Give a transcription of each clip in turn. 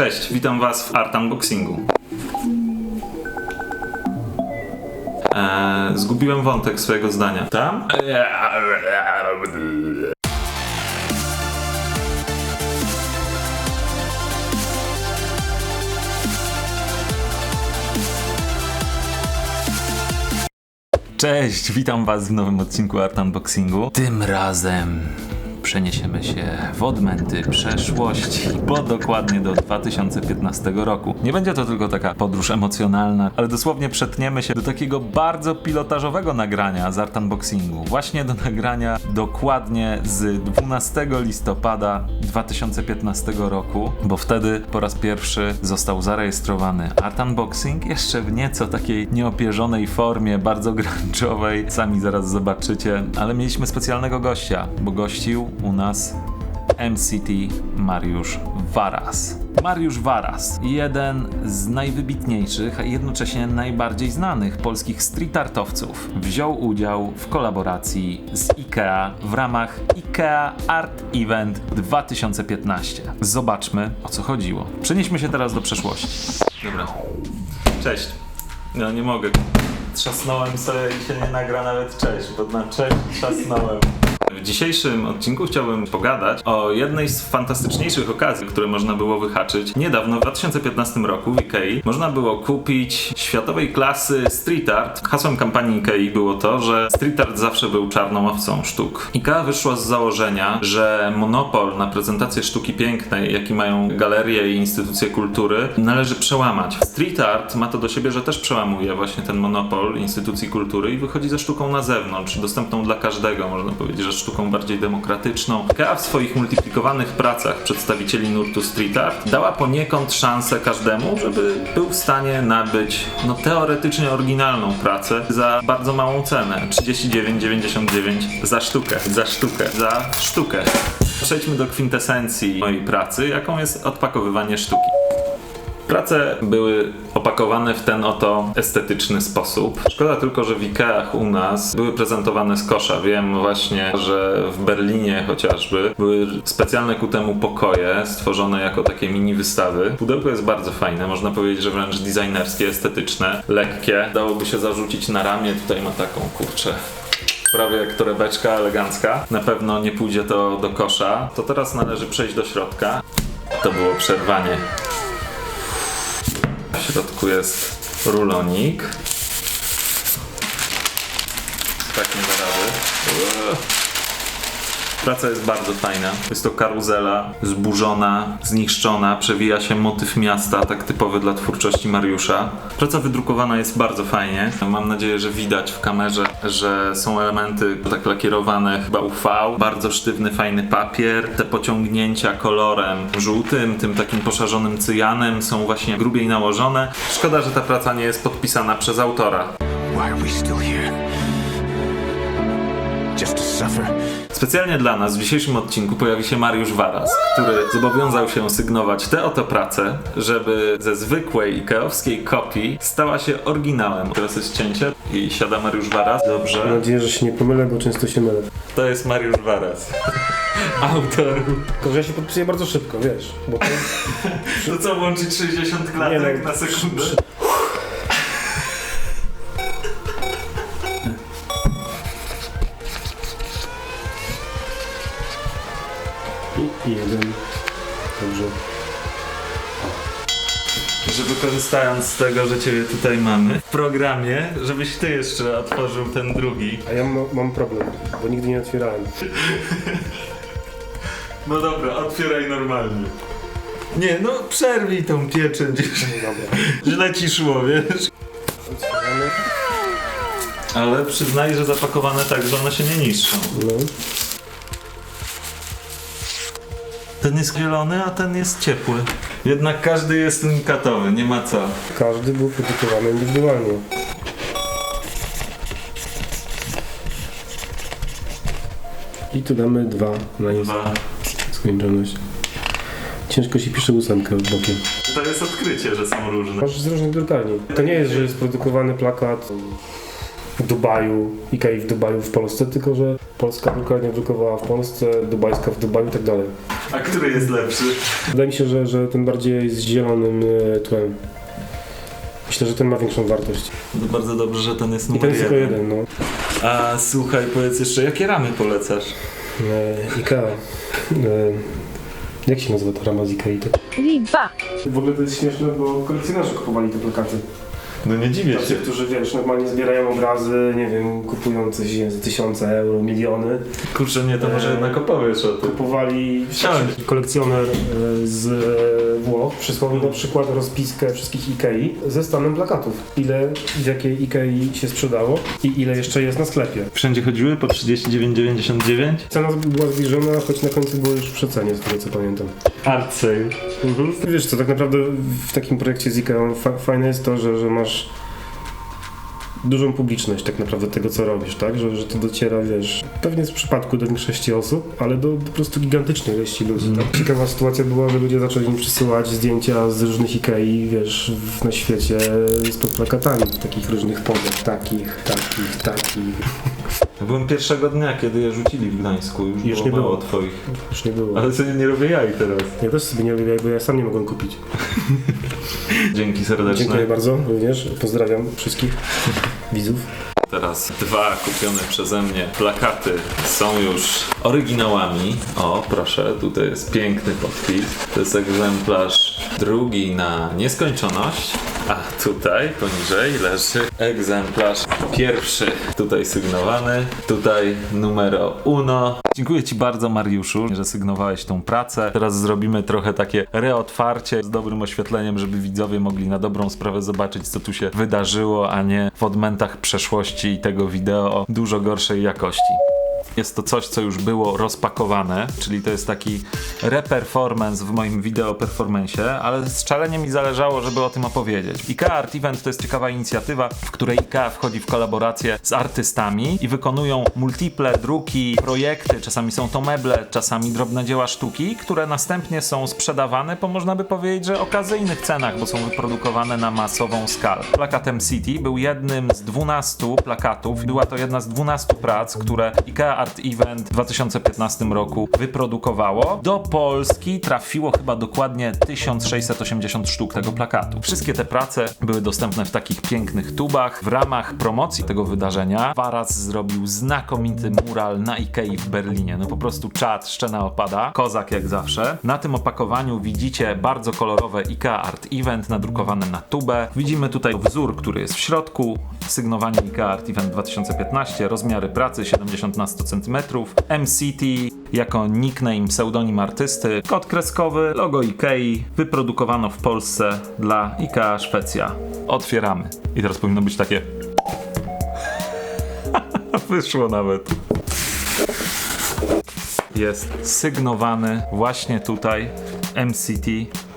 Cześć, witam Was w Art Unboxingu. Eee, zgubiłem wątek swojego zdania. Tam? Cześć, witam Was w nowym odcinku Art Unboxingu. Tym razem przeniesiemy się w odmęty przeszłości, bo dokładnie do 2015 roku. Nie będzie to tylko taka podróż emocjonalna, ale dosłownie przetniemy się do takiego bardzo pilotażowego nagrania z Art Unboxingu. Właśnie do nagrania dokładnie z 12 listopada 2015 roku, bo wtedy po raz pierwszy został zarejestrowany Art Unboxing, jeszcze w nieco takiej nieopierzonej formie, bardzo grunge'owej, sami zaraz zobaczycie, ale mieliśmy specjalnego gościa, bo gościł u nas MCT Mariusz Waras. Mariusz Waras, jeden z najwybitniejszych, a jednocześnie najbardziej znanych polskich street artowców, wziął udział w kolaboracji z IKEA w ramach IKEA Art Event 2015. Zobaczmy o co chodziło. Przenieśmy się teraz do przeszłości. Dobra. Cześć. No nie mogę. Trzasnąłem sobie i się nie nagra nawet cześć, bo na cześć trzasnąłem. W dzisiejszym odcinku chciałbym pogadać o jednej z fantastyczniejszych okazji, które można było wyhaczyć. Niedawno, w 2015 roku w Ikei można było kupić światowej klasy street art. Hasłem kampanii Ikei było to, że street art zawsze był czarną owcą sztuk. Ikea wyszła z założenia, że monopol na prezentację sztuki pięknej, jaki mają galerie i instytucje kultury, należy przełamać. Street art ma to do siebie, że też przełamuje właśnie ten monopol instytucji kultury i wychodzi ze sztuką na zewnątrz, dostępną dla każdego, można powiedzieć, że sztuką bardziej demokratyczną. Ikea w swoich multiplikowanych pracach przedstawicieli nurtu street art dała poniekąd szansę każdemu, żeby był w stanie nabyć no teoretycznie oryginalną pracę za bardzo małą cenę 39,99 za sztukę, za sztukę, za sztukę. Przejdźmy do kwintesencji mojej pracy, jaką jest odpakowywanie sztuki. Prace były opakowane w ten oto estetyczny sposób. Szkoda tylko, że w Ikeach u nas były prezentowane z kosza. Wiem właśnie, że w Berlinie chociażby były specjalne ku temu pokoje stworzone jako takie mini wystawy. Pudełko jest bardzo fajne, można powiedzieć, że wręcz designerskie, estetyczne, lekkie. Dałoby się zarzucić na ramię. Tutaj ma taką kurczę prawie jak torebeczka elegancka. Na pewno nie pójdzie to do kosza. To teraz należy przejść do środka. To było przerwanie. W środku jest rulonik. Tak nie da rady. Uuu. Praca jest bardzo fajna. Jest to karuzela zburzona, zniszczona, przewija się motyw miasta, tak typowy dla twórczości Mariusza. Praca wydrukowana jest bardzo fajnie. Mam nadzieję, że widać w kamerze, że są elementy tak lakierowane chyba UV. Bardzo sztywny, fajny papier. Te pociągnięcia kolorem żółtym, tym takim poszarzonym cyjanem są właśnie grubiej nałożone. Szkoda, że ta praca nie jest podpisana przez autora. Why are we still here? Just to suffer? Specjalnie dla nas w dzisiejszym odcinku pojawi się Mariusz Waras, który zobowiązał się sygnować tę oto pracę, żeby ze zwykłej ikeowskiej kopii stała się oryginałem. Teraz jest cięcie i siada Mariusz Waras. Mam Dobrze. nadzieję, że się nie pomylę, bo często się mylę. To jest Mariusz Waras. Autor. Tylko, że ja się podpisuję bardzo szybko, wiesz. Bo to, To co, łączyć 60 klatek Nie no, na sekundę? Jeden. Dobrze. Żeby korzystając z tego, że ciebie tutaj mamy w programie, żebyś ty jeszcze otworzył ten drugi. A ja ma, mam problem, bo nigdy nie otwierałem. No dobra, otwieraj normalnie. Nie, no przerwij tą pieczęć. Dobra. Źle ci szło, wiesz? Otwieramy. Ale przyznaj, że zapakowane tak, że one się nie niszczą. No. Ten jest zielony, a ten jest ciepły. Jednak każdy jest unikatowy, nie ma co. Każdy był produkowany indywidualnie. I tu damy dwa na jest Dwa. skończoność. Ciężko się pisze ósemkę bokiem. To jest odkrycie, że są różne. Masz z różnych drukarni. To nie jest, że jest produkowany plakat w Dubaju, Ikei w Dubaju w Polsce, tylko że polska drukarnia drukowała w Polsce, dubajska w Dubaju i tak dalej. A który jest lepszy? Wydaje mi się, że, że ten bardziej z zielonym e, tłem. Myślę, że ten ma większą wartość. No to bardzo dobrze, że ten jest I numer ten jest tylko jeden. jeden, no. A słuchaj, powiedz jeszcze, jakie ramy polecasz? E, Ikea. E, jak się nazywa ta rama z Ikei? Liba. W ogóle to jest śmieszne, bo kolekcjonerzy kupowali te plakaty. No nie dziwię Tacy, którzy wiesz, normalnie zbierają obrazy, nie wiem, kupują coś wiem, za tysiące euro, miliony. Kurczę, nie, to może Eee, jednak opowiesz o tym. Kupowali Chciałem. kolekcjoner e, z e, Włoch przysłał mi na przykład rozpiskę wszystkich Ikei ze stanem plakatów. Ile w jakiej Ikei się sprzedało i ile jeszcze jest na sklepie. Wszędzie chodziły po 39,99? Cena była zbliżona, choć na końcu było już w przecenie, z tego co pamiętam. Art sale. Mhm. Wiesz co, tak naprawdę w takim projekcie z Ikeą fa- fajne jest to, że, że masz dużą publiczność tak naprawdę tego, co robisz, tak? Że, że to dociera, wiesz, pewnie w przypadku do większości osób, ale do, do po prostu gigantycznej ilości ludzi, tak? Ciekawa sytuacja była, że ludzie zaczęli mi przysyłać zdjęcia z różnych Ikei, wiesz, w, na świecie z plakatami w takich różnych podach, takich, takich, takich. Byłem pierwszego dnia, kiedy je rzucili w Gdańsku. Już, Już nie było. twoich. Już nie było. Ale sobie nie robię jaj teraz. Ja też sobie nie lubię, bo ja sam nie mogłem kupić. Dzięki serdeczne. Dziękuję bardzo również. Pozdrawiam wszystkich widzów. Teraz dwa kupione przeze mnie plakaty są już oryginałami. O, proszę, tutaj jest piękny podpis. To jest egzemplarz drugi na nieskończoność. A tutaj poniżej leży egzemplarz pierwszy, tutaj sygnowany, tutaj numero uno. Dziękuję Ci bardzo Mariuszu, że sygnowałeś tą pracę. Teraz zrobimy trochę takie reotwarcie z dobrym oświetleniem, żeby widzowie mogli na dobrą sprawę zobaczyć, co tu się wydarzyło, a nie w odmętach przeszłości i tego wideo o dużo gorszej jakości. Jest to coś, co już było rozpakowane, czyli to jest taki reperformance w moim wideo performance, ale z szalenie mi zależało, żeby o tym opowiedzieć. IKEA Art Event to jest ciekawa inicjatywa, w której IKEA wchodzi w kolaborację z artystami i wykonują multiple druki, projekty, czasami są to meble, czasami drobne dzieła sztuki, które następnie są sprzedawane po można by powiedzieć, że okazyjnych cenach, bo są wyprodukowane na masową skalę. Plakat MCT był jednym z 12 plakatów, była to jedna z 12 prac, które IKEA Art Event w 2015 roku wyprodukowało. Do Polski trafiło chyba dokładnie 1680 sztuk tego plakatu. Wszystkie te prace były dostępne w takich pięknych tubach. W ramach promocji tego wydarzenia Waraz zrobił znakomity mural na Ikei w Berlinie. No po prostu czad, szczena opada. Kozak jak zawsze. Na tym opakowaniu widzicie bardzo kolorowe IKEA Art Event nadrukowane na tubę. Widzimy tutaj wzór, który jest w środku. Sygnowanie IKEA Art Event 2015, rozmiary pracy 70 na 100 cm, MCT jako nickname, pseudonim artysty, kod kreskowy, logo IKEA, wyprodukowano w Polsce dla IKEA Szwecja. Otwieramy. I teraz powinno być takie... Wyszło nawet. Jest sygnowany właśnie tutaj MCT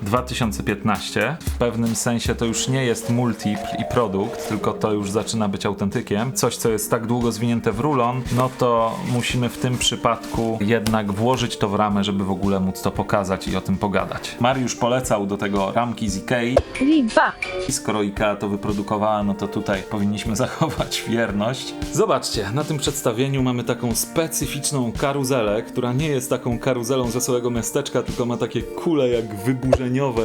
2015. W pewnym sensie to już nie jest multipl i produkt, tylko to już zaczyna być autentykiem. Coś, co jest tak długo zwinięte w rulon, no to musimy w tym przypadku jednak włożyć to w ramę, żeby w ogóle móc to pokazać i o tym pogadać. Mariusz polecał do tego ramki z Ikei, Liba. i skoro IKEA to wyprodukowała, no to tutaj powinniśmy zachować wierność. Zobaczcie, na tym przedstawieniu mamy taką specyficzną karuzelę, która nie jest taką karuzelą z wesołego miasteczka, tylko ma takie kule jak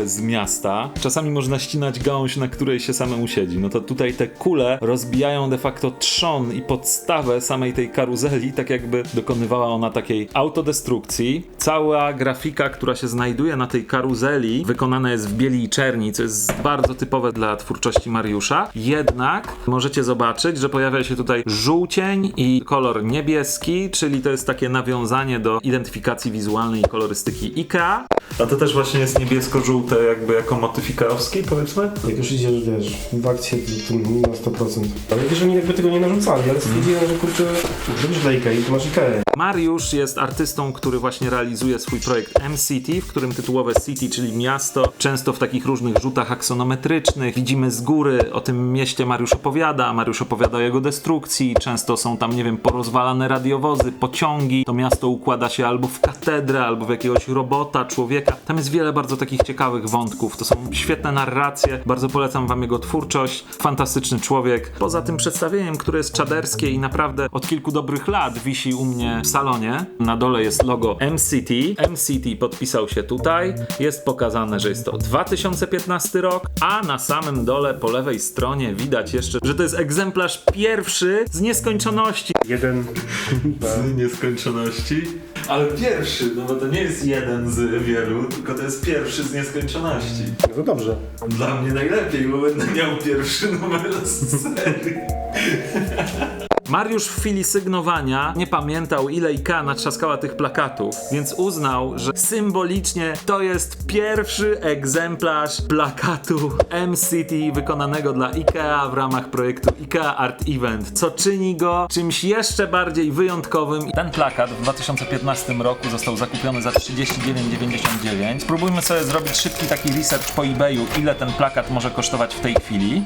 z miasta. Czasami można ścinać gałąź, na której się samemu siedzi. No to tutaj te kule rozbijają de facto trzon i podstawę samej tej karuzeli, tak jakby dokonywała ona takiej autodestrukcji. Cała grafika, która się znajduje na tej karuzeli, wykonana jest w bieli i czerni, co jest bardzo typowe dla twórczości Mariusza. Jednak możecie zobaczyć, że pojawia się tutaj żółcień i kolor niebieski, czyli to jest takie nawiązanie do identyfikacji wizualnej i kolorystyki IKEA. A to też właśnie jest niebiesko-żółte, jakby jako motyw ikeowski, powiedzmy? Jak już idziesz, wiesz, w akcję, to, to na 100%. Ale wiesz, oni jakby tego nie narzucali, ale stwierdziłem, że kurczę, robisz dla Ikei, to masz Ikeę. Mariusz jest artystą, który właśnie realizuje swój projekt M-City, w którym tytułowe City, czyli miasto, często w takich różnych rzutach aksonometrycznych. Widzimy z góry, o tym mieście Mariusz opowiada, Mariusz opowiada o jego destrukcji, często są tam, nie wiem, porozwalane radiowozy, pociągi. To miasto układa się albo w katedrę, albo w jakiegoś robota, człowieka. Tam jest wiele bardzo takich ciekawych wątków, to są świetne narracje, bardzo polecam wam jego twórczość, fantastyczny człowiek. Poza tym przedstawieniem, które jest czaderskie i naprawdę od kilku dobrych lat wisi u mnie w salonie, na dole jest logo MCT, MCT podpisał się tutaj, jest pokazane, że jest to 2015 rok, a na samym dole po lewej stronie widać jeszcze, że to jest egzemplarz pierwszy z nieskończoności. Jeden, Z nieskończoności? Ale pierwszy, no bo to nie jest jeden z wielu, tylko to jest pierwszy z nieskończoności. no to dobrze. Dla mnie najlepiej, bo będę miał pierwszy numer z serii. Mariusz w chwili sygnowania nie pamiętał ile IKEA natrzaskała tych plakatów, więc uznał, że symbolicznie to jest pierwszy egzemplarz plakatu MCT wykonanego dla IKEA w ramach projektu IKEA Art Event, co czyni go czymś jeszcze bardziej wyjątkowym. Ten plakat w 2015 roku został zakupiony za 39,99. Spróbujmy sobie zrobić szybki taki research po eBayu, ile ten plakat może kosztować w tej chwili.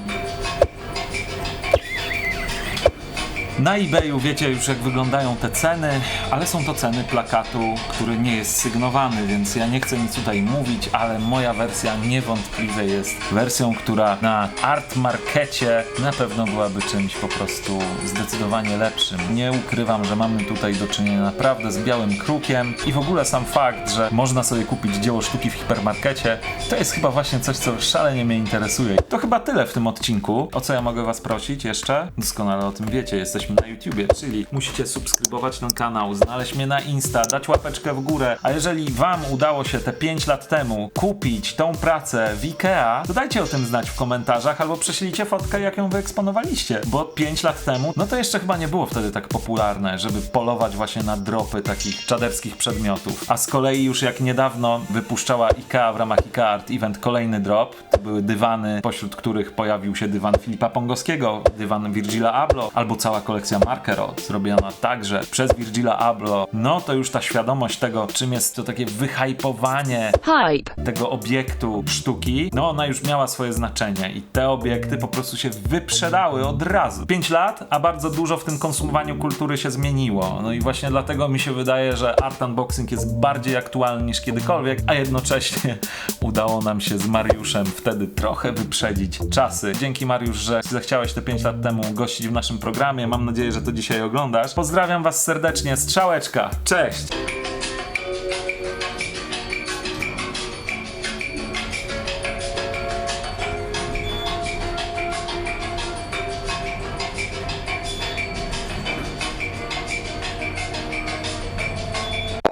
Na eBayu wiecie już jak wyglądają te ceny, ale są to ceny plakatu, który nie jest sygnowany, więc ja nie chcę nic tutaj mówić, ale moja wersja niewątpliwie jest wersją, która na art markecie na pewno byłaby czymś po prostu zdecydowanie lepszym. Nie ukrywam, że mamy tutaj do czynienia naprawdę z białym krukiem i w ogóle sam fakt, że można sobie kupić dzieło sztuki w hipermarkecie, to jest chyba właśnie coś, co szalenie mnie interesuje. To chyba tyle w tym odcinku. O co ja mogę was prosić jeszcze? Doskonale o tym wiecie, jesteśmy na YouTubie, czyli musicie subskrybować ten kanał, znaleźć mnie na Insta, dać łapeczkę w górę, a jeżeli wam udało się te 5 lat temu kupić tą pracę w IKEA, to dajcie o tym znać w komentarzach albo prześlijcie fotkę, jak ją wyeksponowaliście, bo 5 lat temu, no to jeszcze chyba nie było wtedy tak popularne, żeby polować właśnie na dropy takich czaderskich przedmiotów. A z kolei już jak niedawno wypuszczała IKEA w ramach IKEA Art Event kolejny drop, to były dywany, pośród których pojawił się dywan Filipa Pongowskiego, dywan Virgila Abloh, albo cała kolekcja Markero, zrobiona także przez Virgila Abloh, no to już ta świadomość tego, czym jest to takie wyhypowanie Hype. tego obiektu sztuki, no ona już miała swoje znaczenie i te obiekty po prostu się wyprzedały od razu. 5 lat, a bardzo dużo w tym konsumowaniu kultury się zmieniło. No i właśnie dlatego mi się wydaje, że art unboxing jest bardziej aktualny niż kiedykolwiek, a jednocześnie udało nam się z Mariuszem wtedy trochę wyprzedzić czasy. Dzięki Mariusz, że zechciałeś te 5 lat temu gościć w naszym programie. Mam nadzieję, że to dzisiaj oglądasz. Pozdrawiam was serdecznie, strzałeczka. Cześć!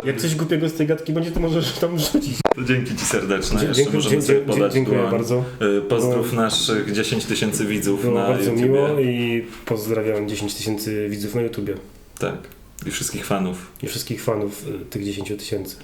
Jak coś głupiego z tej gadki będzie, to możesz tam rzucić. To dzięki Ci serdeczne. Jeszcze dziękuję- możemy sobie podać dziękuję dłoń. bardzo. Y, Pozdrów naszych 10 tysięcy widzów Było na bardzo YouTubie. miło i pozdrawiam 10 tysięcy widzów na YouTubie Tak. I wszystkich fanów. i wszystkich fanów y, tych 10 tysięcy.